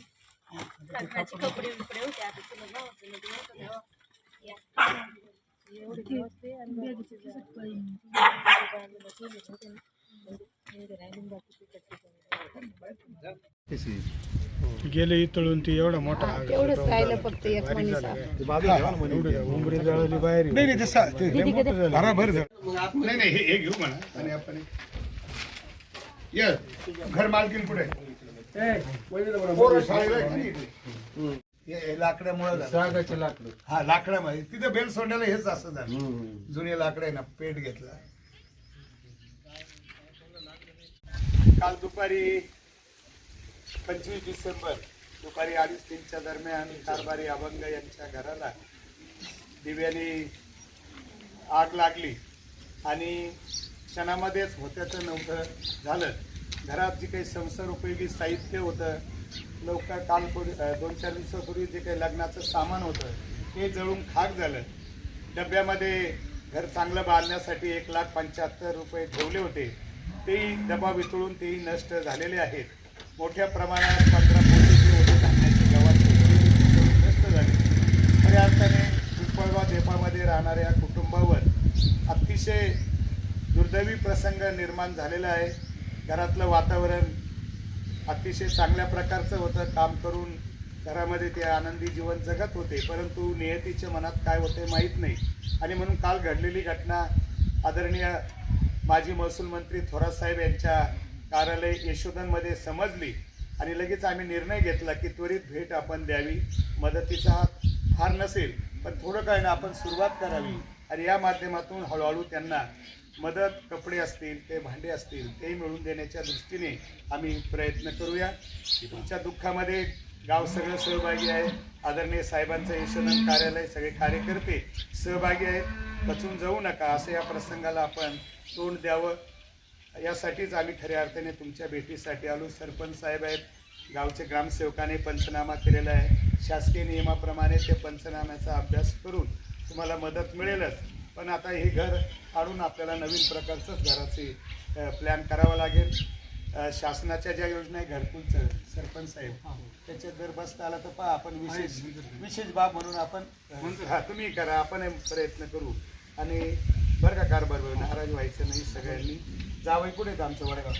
लग्नाचे कपडे बिपडे होते आता तुला भावाचं लग्न होतं तेव्हा. या. एवढे दिवस ते आणि होते ना. गेले तळून ते एवढा मोठा तेवढंच राहिलं फक्त एक मनीसा उमरी जळली बाहेर नाही नाही ते सा- ते लय मोठं झालं. बराबर झालं. नाही नाही हे घेऊ म्हणा आणि आपण ये घर मालकीन कुठे? लाकडामुळे झालं. लाकडं. हा लाकडामध्ये तिथं बेल सोंड्याला हेच असं झालं. जुने लाकड आहे ना पेट घेतला. काल दुपारी पंचवीस डिसेंबर दुपारी अडीच तीनच्या दरम्यान कारभारी अभंग यांच्या घराला दिव्याने आग लागली आणि क्षणामध्येच होत्याचं नव्हतं. झालं. घरात जे काही संसार उपयोगी साहित्य होतं लवकर काल दोन चार दिवसापूर्वी जे काही लग्नाचं सामान होतं ते जळून खाक झालं. डब्यामध्ये घर चांगलं बांधण्यासाठी एक लाख पंच्याहत्तर रुपये ठेवले होते. तेही डबा वितळून तेही नष्ट झालेले आहेत. मोठ्या प्रमाणात पंधरा कोटी जे होते धान्याचे गव्हाचे नष्ट झाले खऱ्या अर्थाने पिंपळगाव देपामध्ये राहणाऱ्या कुटुंबावर अतिशय दुर्दैवी प्रसंग निर्माण झालेला आहे. घरातलं वातावरण अतिशय चांगल्या प्रकारचं होतं. काम करून घरामध्ये ते आनंदी जीवन जगत होते. परंतु नियतीच्या मनात काय होते माहीत नाही. आणि म्हणून काल घडलेली घटना आदरणीय माजी महसूल मंत्री थोरात साहेब यांच्या कार्यालय यशोधनमध्ये समजली आणि लगेच आम्ही निर्णय घेतला की त्वरित भेट आपण द्यावी. मदतीचा हात फार नसेल पण थोडं काय ना आपण सुरुवात करावी. आणि या माध्यमातून हळूहळू त्यांना मदत कपडे असतील ते भांडे असतील ते मिळवून देण्याच्या दृष्टीने आम्ही प्रयत्न करूया. तुमच्या दुःखामध्ये गाव सगळं सहभागी आहे. आदरणीय साहेबांचं यशोधन कार्यालय सगळे कार्यकर्ते सहभागी आहेत. बचून जाऊ नका असं या प्रसंगाला आपण तोंड द्यावं. यासाठीच आम्ही खऱ्या अर्थाने तुमच्या भेटीसाठी आलो. सरपंच साहेब आहेत. गावचे ग्रामसेवकाने पंचनामा केलेला आहे. शासकीय नियमाप्रमाणे ते पंचनाम्याचा अभ्यास करून तुम्हाला मदत मिळेलच. पण आता हे घर काढून आपल्याला नवीन प्रकारचंच घराचे प्लॅन करावा लागेल. शासनाच्या ज्या योजना आहे घरकुलचं सरपंच साहेब त्याच्यात जर बसता आला तर पहा आपण विशेष विशेष बाब म्हणून आपण हा तुम्ही करा आपण प्रयत्न करू. आणि बरं का कारभार नाराज व्हायचं नाही सगळ्यांनी. जावई कुठे आमचं वडगाव?